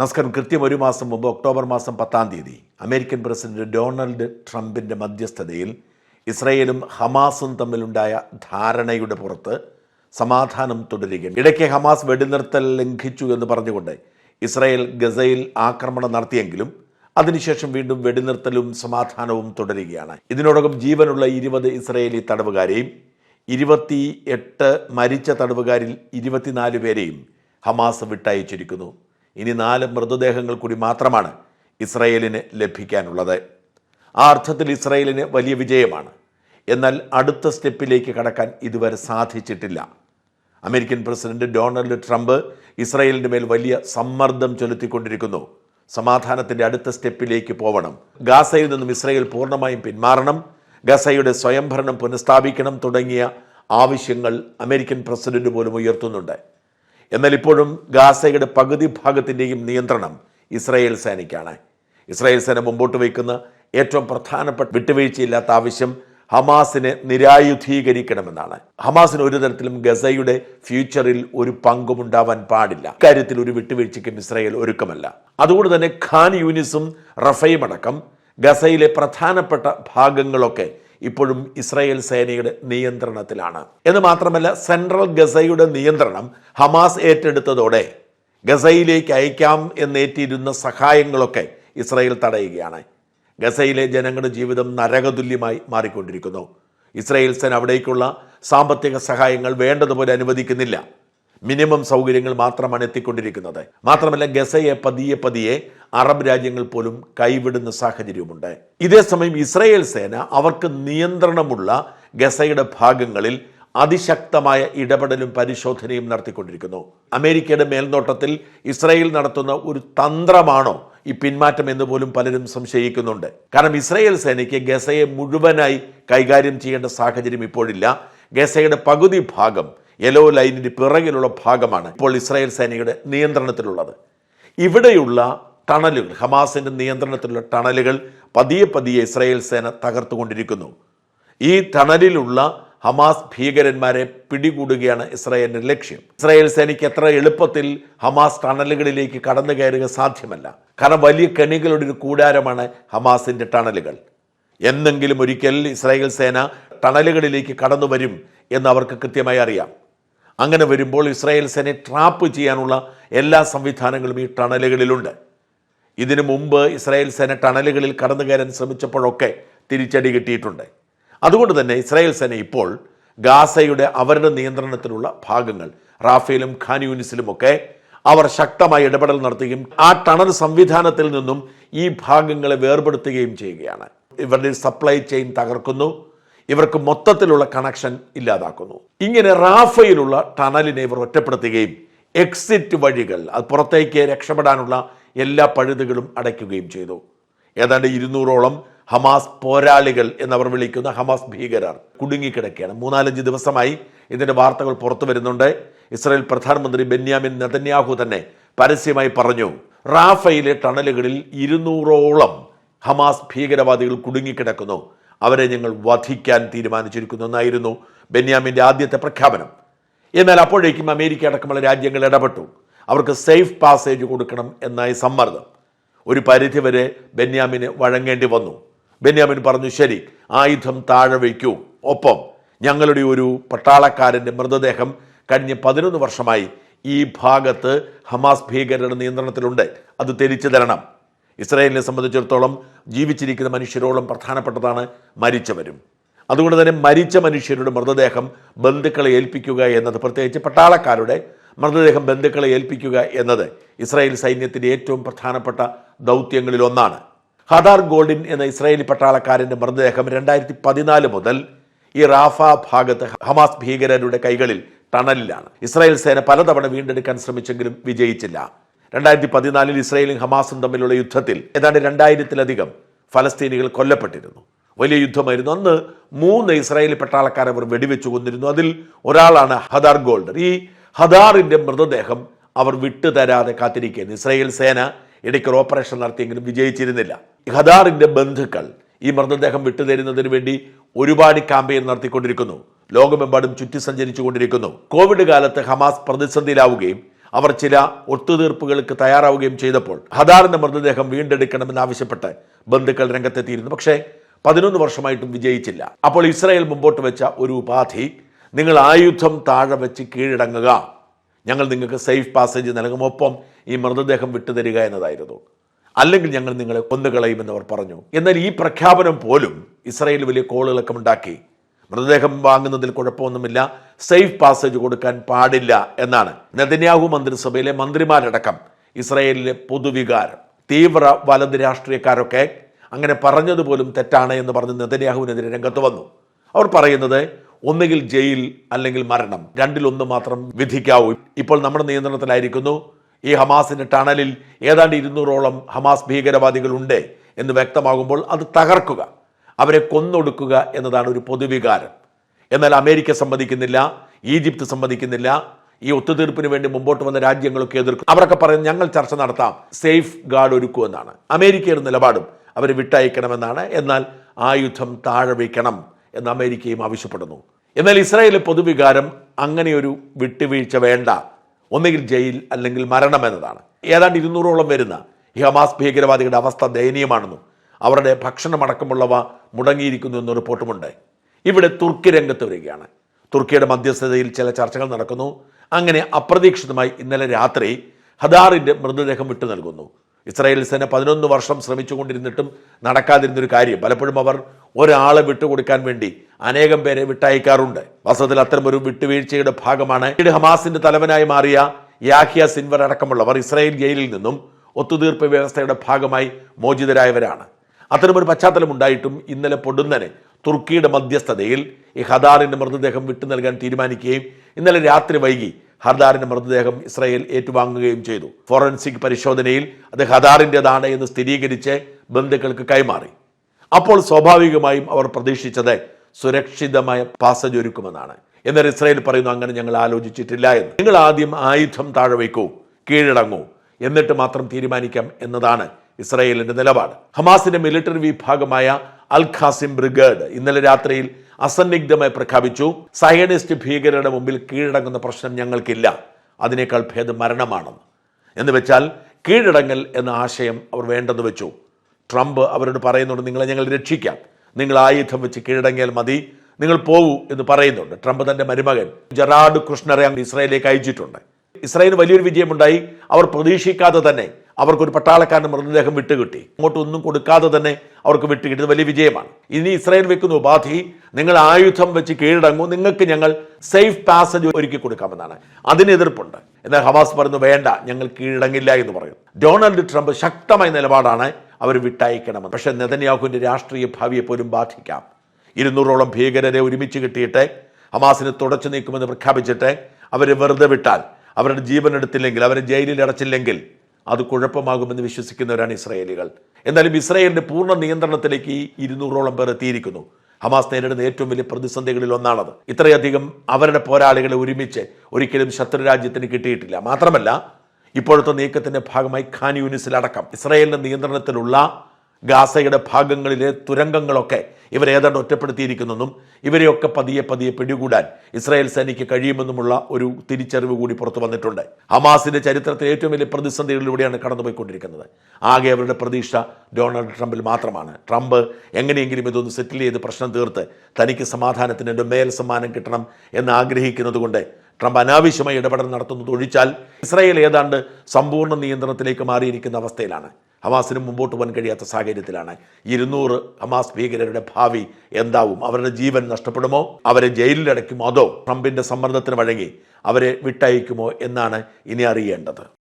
നമസ്കാരം. കൃത്യം ഒരു മാസം മുമ്പ് ഒക്ടോബർ മാസം പത്താം തീയതി അമേരിക്കൻ പ്രസിഡന്റ് ഡൊണാൾഡ് ട്രംപിന്റെ മധ്യസ്ഥതയിൽ ഇസ്രയേലും ഹമാസും തമ്മിലുണ്ടായ ധാരണയുടെ പുറത്ത് സമാധാനം തുടരുകയും ഇടയ്ക്ക് ഹമാസ് വെടിനിർത്തൽ ലംഘിച്ചു എന്ന് പറഞ്ഞുകൊണ്ട് ഇസ്രയേൽ ഗസയിൽ ആക്രമണം നടത്തിയെങ്കിലും അതിനുശേഷം വീണ്ടും വെടിനിർത്തലും സമാധാനവും തുടരുകയാണ്. ഇതിനോടകം ജീവനുള്ള ഇരുപത് ഇസ്രയേലി തടവുകാരെയും ഇരുപത്തി എട്ട് മരിച്ച തടവുകാരിൽ ഇരുപത്തിനാല് പേരെയും ഹമാസ് വിട്ടയച്ചിരിക്കുന്നു. ഇനി നാല് മൃതദേഹങ്ങൾ കൂടി മാത്രമാണ് ഇസ്രയേലിന് ലഭിക്കാനുള്ളത്. ആ അർത്ഥത്തിൽ ഇസ്രയേലിന് വലിയ വിജയമാണ്. എന്നാൽ അടുത്ത സ്റ്റെപ്പിലേക്ക് കടക്കാൻ ഇതുവരെ സാധിച്ചിട്ടില്ല. അമേരിക്കൻ പ്രസിഡന്റ് ഡൊണാൾഡ് ട്രംപ് ഇസ്രയേലിന്റെ മേൽ വലിയ സമ്മർദ്ദം ചെലുത്തിക്കൊണ്ടിരിക്കുന്നു. സമാധാനത്തിന്റെ അടുത്ത സ്റ്റെപ്പിലേക്ക് പോവണം. ഗാസയിൽ നിന്നും ഇസ്രയേൽ പൂർണമായും പിന്മാറണം. ഗസയുടെ സ്വയംഭരണം പുനഃസ്ഥാപിക്കണം തുടങ്ങിയ ആവശ്യങ്ങൾ അമേരിക്കൻ പ്രസിഡന്റ് പോലും ഉയർത്തുന്നുണ്ട്. എന്നാൽ ഇപ്പോഴും ഗാസയുടെ പകുതി ഭാഗത്തിന്റെയും നിയന്ത്രണം ഇസ്രായേൽ സേനയ്ക്കാണ്. ഇസ്രായേൽ സേന മുമ്പോട്ട് വയ്ക്കുന്ന ഏറ്റവും പ്രധാനപ്പെട്ട വിട്ടുവീഴ്ചയില്ലാത്ത ആവശ്യം ഹമാസിനെ നിരായുധീകരിക്കണമെന്നാണ്. ഹമാസിന് ഒരു തരത്തിലും ഗസയുടെ ഫ്യൂച്ചറിൽ ഒരു പങ്കും ഉണ്ടാവാൻ പാടില്ല. ഇക്കാര്യത്തിൽ ഒരു വിട്ടുവീഴ്ചയ്ക്കും ഇസ്രായേൽ ഒരുക്കമല്ല. അതുകൊണ്ട് തന്നെ ഖാൻ യൂനിസും റഫയും അടക്കം ഗസയിലെ പ്രധാനപ്പെട്ട ഭാഗങ്ങളൊക്കെ ഇപ്പോഴും ഇസ്രായേൽ സേനയുടെ നിയന്ത്രണത്തിലാണ്. എന്ന് മാത്രമല്ല സെൻട്രൽ ഗസയുടെ നിയന്ത്രണം ഹമാസ് ഏറ്റെടുത്തതോടെ ഗസയിലേക്ക് അയക്കാം എന്നേറ്റിരുന്ന സഹായങ്ങളൊക്കെ ഇസ്രായേൽ തടയുകയാണ്. ഗസയിലെ ജനങ്ങളുടെ ജീവിതം നരകതുല്യമായി മാറിക്കൊണ്ടിരിക്കുന്നു. ഇസ്രായേൽ സേന അവിടേക്കുള്ള സാമ്പത്തിക സഹായങ്ങൾ വേണ്ടതുപോലെ അനുവദിക്കുന്നില്ല. മിനിമം സൗകര്യങ്ങൾ മാത്രമാണ് എത്തിക്കൊണ്ടിരിക്കുന്നത്. മാത്രമല്ല ഗസയെ പതിയെ പതിയെ അറബ് രാജ്യങ്ങൾ പോലും കൈവിടുന്ന സാഹചര്യമുണ്ട് ഇതേസമയം ഇസ്രായേൽ സേന അവർക്ക് നിയന്ത്രണമുള്ള ഗസയുടെ ഭാഗങ്ങളിൽ അതിശക്തമായ ഇടപെടലും പരിശോധനയും നടത്തിക്കൊണ്ടിരിക്കുന്നു. അമേരിക്കയുടെ മേൽനോട്ടത്തിൽ ഇസ്രായേൽ നടത്തുന്ന ഒരു തന്ത്രമാണോ ഈ പിന്മാറ്റം എന്ന് പോലും പലരും സംശയിക്കുന്നുണ്ട്. കാരണം ഇസ്രായേൽ സേനയ്ക്ക് ഗസയെ മുഴുവനായി കൈകാര്യം ചെയ്യേണ്ട സാഹചര്യം ഇപ്പോഴില്ല. ഗസയുടെ പകുതി ഭാഗം യെലോ ലൈനിന് പിറകിലുള്ള ഭാഗമാണ് ഇപ്പോൾ ഇസ്രായേൽ സേനയുടെ നിയന്ത്രണത്തിലുള്ളത്. ഇവിടെയുള്ള ടണലുകൾ ഹമാസിന്റെ നിയന്ത്രണത്തിലുള്ള ടണലുകൾ പതിയെ പതിയെ ഇസ്രായേൽ സേന തകർത്തുകൊണ്ടിരിക്കുന്നു. ഈ ടണലിലുള്ള ഹമാസ് ഭീകരന്മാരെ പിടികൂടുകയാണ് ഇസ്രായേലിന്റെ ലക്ഷ്യം. ഇസ്രായേൽ സേനയ്ക്ക് എത്ര എളുപ്പത്തിൽ ഹമാസ് ടണലുകളിലേക്ക് കടന്നു കയറുക സാധ്യമല്ല. കാരണം വലിയ കെണികളുടെ ഒരു കൂടാരമാണ് ഹമാസിന്റെ ടണലുകൾ. എന്നെങ്കിലും ഒരിക്കൽ ഇസ്രായേൽ സേന ടണലുകളിലേക്ക് കടന്നു വരും എന്ന് അവർക്ക് കൃത്യമായി അറിയാം. അങ്ങനെ വരുമ്പോൾ ഇസ്രായേൽ സേനയെ ട്രാപ്പ് ചെയ്യാനുള്ള എല്ലാ സംവിധാനങ്ങളും ഈ ടണലുകളിലുണ്ട്. ഇതിനു മുമ്പ് ഇസ്രായേൽ സേന ടണലുകളിൽ കടന്നു കയറാൻ ശ്രമിച്ചപ്പോഴൊക്കെ തിരിച്ചടി കിട്ടിയിട്ടുണ്ട്. അതുകൊണ്ട് തന്നെ ഇസ്രായേൽ സേന ഇപ്പോൾ ഗാസയുടെ അവരുടെ നിയന്ത്രണത്തിലുള്ള ഭാഗങ്ങൾ റാഫേലും ഖാൻ യൂനിസിലുമൊക്കെ അവർ ശക്തമായി ഇടപെടൽ നടത്തുകയും ആ ടണൽ സംവിധാനത്തിൽ നിന്നും ഈ ഭാഗങ്ങളെ വേർപെടുത്തുകയും ചെയ്യുകയാണ്. ഇവരുടെ സപ്ലൈ ചെയിൻ തകർക്കുന്നു. ഇവർക്ക് മൊത്തത്തിലുള്ള കണക്ഷൻ ഇല്ലാതാക്കുന്നു. ഇങ്ങനെ റാഫയിലുള്ള ടണലിനെ ഇവർ ഒറ്റപ്പെടുത്തുകയും എക്സിറ്റ് വഴികൾ അത് പുറത്തേക്ക് രക്ഷപ്പെടാനുള്ള എല്ലാ പഴുതുകളും അടയ്ക്കുകയും ചെയ്തു. ഏതാണ്ട് ഇരുന്നൂറോളം ഹമാസ് പോരാളികൾ എന്നവർ വിളിക്കുന്ന ഹമാസ് ഭീകരർ കുടുങ്ങിക്കിടക്കുകയാണ്. മൂന്നാലഞ്ച് ദിവസമായി ഇതിന്റെ വാർത്തകൾ പുറത്തു വരുന്നുണ്ട്. ഇസ്രായേൽ പ്രധാനമന്ത്രി ബെന്യാമിൻ നെതന്യാഹു തന്നെ പരസ്യമായി പറഞ്ഞു റാഫയിലെ ടണലുകളിൽ ഇരുന്നൂറോളം ഹമാസ് ഭീകരവാദികൾ കുടുങ്ങിക്കിടക്കുന്നു. അവരെ ഞങ്ങൾ വധിക്കാൻ തീരുമാനിച്ചിരിക്കുന്നു എന്നായിരുന്നു ബെന്യാമിന്റെ ആദ്യത്തെ പ്രഖ്യാപനം. എന്നാൽ അപ്പോഴേക്കും അമേരിക്ക അടക്കമുള്ള രാജ്യങ്ങൾ ഇടപെട്ടു. അവർക്ക് സേഫ് പാസേജ് കൊടുക്കണം എന്നായി സമ്മർദ്ദം. ഒരു പരിധിവരെ ബെന്യാമിന് വഴങ്ങേണ്ടി വന്നു. ബെന്യാമിൻ പറഞ്ഞു ശരി ആയുധം താഴെ വയ്ക്കൂ. ഒപ്പം ഞങ്ങളുടെ ഒരു പട്ടാളക്കാരന്റെ മൃതദേഹം കഴിഞ്ഞ പതിനൊന്ന് വർഷമായി ഈ ഭാഗത്ത് ഹമാസ് ഭീകരരുടെ നിയന്ത്രണത്തിലുണ്ട്. അത് തിരിച്ചു തരണം. ഇസ്രായേലിനെ സംബന്ധിച്ചിടത്തോളം ജീവിച്ചിരിക്കുന്ന മനുഷ്യരോളം പ്രധാനപ്പെട്ടതാണ് മരിച്ചവരും. അതുകൊണ്ട് തന്നെ മരിച്ച മനുഷ്യരുടെ മൃതദേഹം ബന്ധുക്കളെ ഏൽപ്പിക്കുക എന്നത് പ്രത്യേകിച്ച് പട്ടാളക്കാരുടെ മൃതദേഹം ബന്ധുക്കളെ ഏൽപ്പിക്കുക എന്നത് ഇസ്രായേൽ സൈന്യത്തിന്റെ ഏറ്റവും പ്രധാനപ്പെട്ട ദൗത്യങ്ങളിലൊന്നാണ്. ഹദാർ ഗോൾഡിൻ എന്ന ഇസ്രായേലി പട്ടാളക്കാരന്റെ മൃതദേഹം രണ്ടായിരത്തി പതിനാല് മുതൽ ഈ റാഫ ഭാഗത്ത് ഹമാസ് ഭീകരരുടെ കൈകളിൽ ടണലിലാണ്. ഇസ്രായേൽ സേന പലതവണ വീണ്ടെടുക്കാൻ ശ്രമിച്ചെങ്കിലും വിജയിച്ചില്ല. രണ്ടായിരത്തി പതിനാലിൽ ഇസ്രായേലും ഹമാസും തമ്മിലുള്ള യുദ്ധത്തിൽ ഏതാണ്ട് രണ്ടായിരത്തിലധികം ഫലസ്തീനികൾ കൊല്ലപ്പെട്ടിരുന്നു. വലിയ യുദ്ധമായിരുന്നു. അന്ന് മൂന്ന് ഇസ്രായേലി പട്ടാളക്കാരെ അവർ വെടിവെച്ചു കൊന്നിരുന്നു. അതിൽ ഒരാളാണ് ഹദാർ ഗോൾഡർ ഈ ഹദാറിന്റെ മൃതദേഹം അവർ വിട്ടുതരാതെ കാത്തിരിക്കുകയാണ് ഇസ്രായേൽ സേന ഇടയ്ക്ക് ഓപ്പറേഷൻ നടത്തിയെങ്കിലും വിജയിച്ചിരുന്നില്ല. ഹദാറിന്റെ ബന്ധുക്കൾ ഈ മൃതദേഹം വിട്ടുതരുന്നതിന് വേണ്ടി ഒരുപാട് ക്യാമ്പയിൻ നടത്തിക്കൊണ്ടിരിക്കുന്നു. ലോകമെമ്പാടും ചുറ്റി സഞ്ചരിച്ചു കൊണ്ടിരിക്കുന്നു കോവിഡ് കാലത്ത് ഹമാസ് പ്രതിസന്ധിയിലാവുകയും അവർ ചില ഒത്തുതീർപ്പുകൾക്ക് തയ്യാറാവുകയും ചെയ്തപ്പോൾ ഹദാറിന്റെ മൃതദേഹം വീണ്ടെടുക്കണമെന്നാവശ്യപ്പെട്ട് ബന്ധുക്കൾ രംഗത്തെത്തിയിരുന്നു. പക്ഷേ പതിനൊന്ന് വർഷമായിട്ടും വിജയിച്ചില്ല. അപ്പോൾ ഇസ്രായേൽ മുമ്പോട്ട് വെച്ച ഒരു ഉപാധി നിങ്ങൾ ആയുധം താഴെ വെച്ച് കീഴടങ്ങുക. ഞങ്ങൾ നിങ്ങൾക്ക് സേഫ് പാസേജ് നൽകും. ഒപ്പം ഈ മൃതദേഹം വിട്ടുതരിക എന്നതായിരുന്നു. അല്ലെങ്കിൽ ഞങ്ങൾ നിങ്ങളെ കൊന്നുകളയുമെന്ന് അവർ പറഞ്ഞു. എന്നാൽ ഈ പ്രഖ്യാപനം പോലും ഇസ്രായേൽ വലിയ കോളുകളൊക്കെ ഉണ്ടാക്കി. മൃതദേഹം വാങ്ങുന്നതിൽ കുഴപ്പമൊന്നുമില്ല. സേഫ് പാസേജ് കൊടുക്കാൻ പാടില്ല എന്നാണ് നെതന്യാഹു മന്ത്രിസഭയിലെ മന്ത്രിമാരടക്കം ഇസ്രായേലിലെ പൊതുവികാരം. തീവ്ര വലത് രാഷ്ട്രീയക്കാരൊക്കെ അങ്ങനെ പറഞ്ഞതുപോലും തെറ്റാണ് എന്ന് പറഞ്ഞ് നെതന്യാഹുവിനെതിരെ രംഗത്ത് വന്നു. അവർ പറയുന്നത് ഒന്നുകിൽ ജയിൽ അല്ലെങ്കിൽ മരണം. രണ്ടിലൊന്ന് മാത്രം വിധിക്കാവൂ. ഇപ്പോൾ നമ്മുടെ നിയന്ത്രണത്തിലായിരിക്കുന്നു. ഈ ഹമാസിന്റെ ടണലിൽ ഏതാണ്ട് ഇരുന്നൂറോളം ഹമാസ് ഭീകരവാദികളുണ്ട് എന്ന് വ്യക്തമാകുമ്പോൾ അത് തകർക്കുക. അവരെ കൊന്നൊടുക്കുക എന്നതാണ് ഒരു പൊതുവികാരം. എന്നാൽ അമേരിക്ക സമ്മതിക്കുന്നില്ല ഈജിപ്ത് സമ്മതിക്കുന്നില്ല ഈ ഒത്തുതീർപ്പിന് വേണ്ടി മുമ്പോട്ട് വന്ന രാജ്യങ്ങളൊക്കെ എതിർക്കും. അവരൊക്കെ പറയുന്നത് ഞങ്ങൾ ചർച്ച നടത്താം. സേഫ് ഗാർഡ് ഒരുക്കുമെന്നാണ് അമേരിക്കയുടെ നിലപാടും അവർ വിട്ടയക്കണമെന്നാണ്. എന്നാൽ ആയുധം താഴെ വയ്ക്കണം. എന്ന് അമേരിക്കയും ആവശ്യപ്പെടുന്നു. എന്നാൽ ഇസ്രായേലിലെ പൊതുവികാരം അങ്ങനെയൊരു വിട്ടുവീഴ്ച വേണ്ട. ഒന്നുകിൽ ജയിൽ അല്ലെങ്കിൽ മരണം എന്നതാണ്. ഏതാണ്ട് ഇരുന്നൂറോളം വരുന്ന ഈ ഹമാസ് ഭീകരവാദികളുടെ അവസ്ഥ ദയനീയമാണെന്നും അവരുടെ ഭക്ഷണമടക്കമുള്ളവ മുടങ്ങിയിരിക്കുന്നു എന്ന റിപ്പോർട്ടുമുണ്ട്. ഇവിടെ തുർക്കി രംഗത്ത് വരികയാണ്. തുർക്കിയുടെ മധ്യസ്ഥതയിൽ ചില ചർച്ചകൾ നടക്കുന്നു. അങ്ങനെ അപ്രതീക്ഷിതമായി ഇന്നലെ രാത്രി ഹദാറിന്റെ മൃതദേഹം വിട്ടു നൽകുന്നു. ഇസ്രായേൽ സേന പതിനൊന്ന് വർഷം ശ്രമിച്ചുകൊണ്ടിരുന്നിട്ടും നടക്കാതിരുന്നൊരു കാര്യം. പലപ്പോഴും അവർ ഒരാളെ വിട്ടുകൊടുക്കാൻ വേണ്ടി അനേകം പേരെ വിട്ടയക്കാറുണ്ട്. വാസ്തവത്തിൽ ഒരു വിട്ടുവീഴ്ചയുടെ ഭാഗമാണ്. പിന്നീട് ഹമാസിന്റെ തലവനായി മാറിയ യാഹിയ സിൻവർ അടക്കമുള്ളവർ ഇസ്രായേൽ ജയിലിൽ നിന്നും ഒത്തുതീർപ്പ് വ്യവസ്ഥയുടെ ഭാഗമായി മോചിതരായവരാണ്. അത്തരമൊരു പശ്ചാത്തലം ഉണ്ടായിട്ടും ഇന്നലെ പൊടുന്നനെ തുർക്കിയുടെ മധ്യസ്ഥതയിൽ ഈ ഹദാറിന്റെ മൃതദേഹം വിട്ടു നൽകാൻ തീരുമാനിക്കുകയും ഇന്നലെ രാത്രി വൈകി ഹർദാറിന്റെ മൃതദേഹം ഇസ്രായേൽ ഏറ്റുവാങ്ങുകയും ചെയ്തു. ഫോറൻസിക് പരിശോധനയിൽ അത് ഹദാറിന്റെതാണ് എന്ന് സ്ഥിരീകരിച്ച് ബന്ധുക്കൾക്ക് കൈമാറി. അപ്പോൾ സ്വാഭാവികമായും അവർ പ്രതീക്ഷിച്ചത് സുരക്ഷിതമായ പാസജ് ഒരുക്കുമെന്നാണ്. എന്നാൽ ഇസ്രായേൽ പറയുന്നു അങ്ങനെ ഞങ്ങൾ ആലോചിച്ചിട്ടില്ല എന്ന്. നിങ്ങൾ ആദ്യം ആയുധം താഴെ വയ്ക്കൂ കീഴടങ്ങൂ എന്നിട്ട് മാത്രം തീരുമാനിക്കാം എന്നതാണ് ഇസ്രായേലിന്റെ നിലപാട്. ഹമാസിന്റെ മിലിറ്ററി വിഭാഗമായ അൽ ഖാസിം ബ്രിഗേഡ് ഇന്നലെ രാത്രിയിൽ അസന്നിഗ്ധമായി പ്രഖ്യാപിച്ചു സയനിസ്റ്റ് ഭീകരരുടെ മുമ്പിൽ കീഴടങ്ങുന്ന പ്രശ്നം ഞങ്ങൾക്കില്ല. അതിനേക്കാൾ ഭേദം മരണമാണെന്ന് എന്ന് വെച്ചാൽ കീഴടങ്ങൽ എന്ന ആശയം അവർ വേണ്ടെന്ന് വെച്ചു. ട്രംപ് അവരോട് പറയുന്നുണ്ട് നിങ്ങളെ ഞങ്ങൾ രക്ഷിക്കാം. നിങ്ങൾ ആയുധം വെച്ച് കീഴടങ്ങിയാൽ മതി. നിങ്ങൾ പോകൂ എന്ന് പറയുന്നുണ്ട്. ട്രംപ് തന്റെ മരുമകൻ ജറാഡ് കൃഷ്ണറെ ഇസ്രായേലിലേക്ക് അയച്ചിട്ടുണ്ട്. ഇസ്രായേലിന് വലിയൊരു വിജയമുണ്ടായി. അവർ പ്രതീക്ഷിക്കാതെ തന്നെ അവർക്കൊരു പട്ടാളക്കാരന്റെ മൃതദേഹം വിട്ടുകിട്ടി. അങ്ങോട്ടൊന്നും കൊടുക്കാതെ തന്നെ അവർക്ക് വിട്ടുകിട്ടിയത് വലിയ വിജയമാണ്. ഇനി ഇസ്രായേൽ വെക്കുന്ന ഉപാധി നിങ്ങൾ ആയുധം വെച്ച് കീഴടങ്ങൂ. നിങ്ങൾക്ക് ഞങ്ങൾ സേഫ് പാസേജ് ഒരുക്കി കൊടുക്കാമെന്നാണ്. അതിന് എതിർപ്പുണ്ട്. എന്നാൽ ഹവാസ് പറയുന്നു വേണ്ട ഞങ്ങൾ കീഴടങ്ങില്ല എന്ന് പറയും ഡൊണാൾഡ് ട്രംപ് ശക്തമായ നിലപാടാണ് അവർ വിട്ടയക്കണമെന്ന്. പക്ഷേ നെതന്യാഹുവിന്റെ രാഷ്ട്രീയ ഭാവിയെ പോലും ബാധിക്കാം. ഇരുന്നൂറോളം ഭീകരരെ ഒരുമിച്ച് കിട്ടിയിട്ട് ഹമാസിനെ തുടച്ചു നീക്കുമെന്ന് പ്രഖ്യാപിച്ചിട്ട് അവരെ വെറുതെ വിട്ടാൽ അവരുടെ ജീവൻ എടുത്തില്ലെങ്കിൽ അവരെ ജയിലിൽ അടച്ചില്ലെങ്കിൽ അത് കുഴപ്പമാകുമെന്ന് വിശ്വസിക്കുന്നവരാണ് ഇസ്രായേലികൾ. എന്നാലും ഇസ്രായേലിന്റെ പൂർണ നിയന്ത്രണത്തിലേക്ക് ഈ ഇരുന്നൂറോളം പേർ എത്തിയിരിക്കുന്നു. ഹമാസ് നേരിടുന്ന ഏറ്റവും വലിയ പ്രതിസന്ധികളിൽ ഒന്നാണത്. ഇത്രയധികം അവരുടെ പോരാളികളെ ഒരുമിച്ച് ഒരിക്കലും ശത്രുരാജ്യത്തിന് കിട്ടിയിട്ടില്ല. മാത്രമല്ല ഇപ്പോഴത്തെ നീക്കത്തിന്റെ ഭാഗമായി ഖാൻ യൂണിസിലടക്കം ഇസ്രായേലിന്റെ നിയന്ത്രണത്തിലുള്ള ഗാസയുടെ ഭാഗങ്ങളിലെ തുരങ്കങ്ങളൊക്കെ ഇവരെ ഏതാണ്ട് ഒറ്റപ്പെടുത്തിയിരിക്കുന്നെന്നും ഇവരെയൊക്കെ പതിയെ പതിയെ പിടികൂടാൻ ഇസ്രായേൽ സേനയ്ക്ക് കഴിയുമെന്നുമുള്ള ഒരു തിരിച്ചറിവ് കൂടി പുറത്തു വന്നിട്ടുണ്ട്. ഹമാസിന്റെ ചരിത്രത്തിലെ ഏറ്റവും വലിയ പ്രതിസന്ധികളിലൂടെയാണ് കടന്നുപോയിക്കൊണ്ടിരിക്കുന്നത്. ആകെ അവരുടെ പ്രതീക്ഷ ഡൊണാൾഡ് ട്രംപിൽ മാത്രമാണ്. ട്രംപ് എങ്ങനെയെങ്കിലും ഇതൊന്ന് സെറ്റിൽ ചെയ്ത് പ്രശ്നം തീർത്ത് തനിക്ക് സമാധാനത്തിന് മേൽ സമ്മാനം കിട്ടണം എന്ന് ആഗ്രഹിക്കുന്നതുകൊണ്ട് ട്രംപ് അനാവശ്യമായി ഇടപെടൽ നടത്തുന്നത് ഒഴിച്ചാൽ ഇസ്രായേൽ ഏതാണ്ട് സമ്പൂർണ നിയന്ത്രണത്തിലേക്ക് മാറിയിരിക്കുന്ന അവസ്ഥയിലാണ്. ഹമാസിന് മുമ്പോട്ട് പോകാൻ കഴിയാത്ത സാഹചര്യത്തിലാണ്. ഇരുന്നൂറ് ഹമാസ് ഭീകരരുടെ ഭാവി എന്താവും? അവരുടെ ജീവൻ നഷ്ടപ്പെടുമോ? അവരെ ജയിലിലടയ്ക്കുമോ? അതോ ട്രംപിന്റെ സമ്മർദ്ദത്തിന് വഴങ്ങി അവരെ വിട്ടയക്കുമോ? എന്നാണ് ഇനി അറിയേണ്ടത്.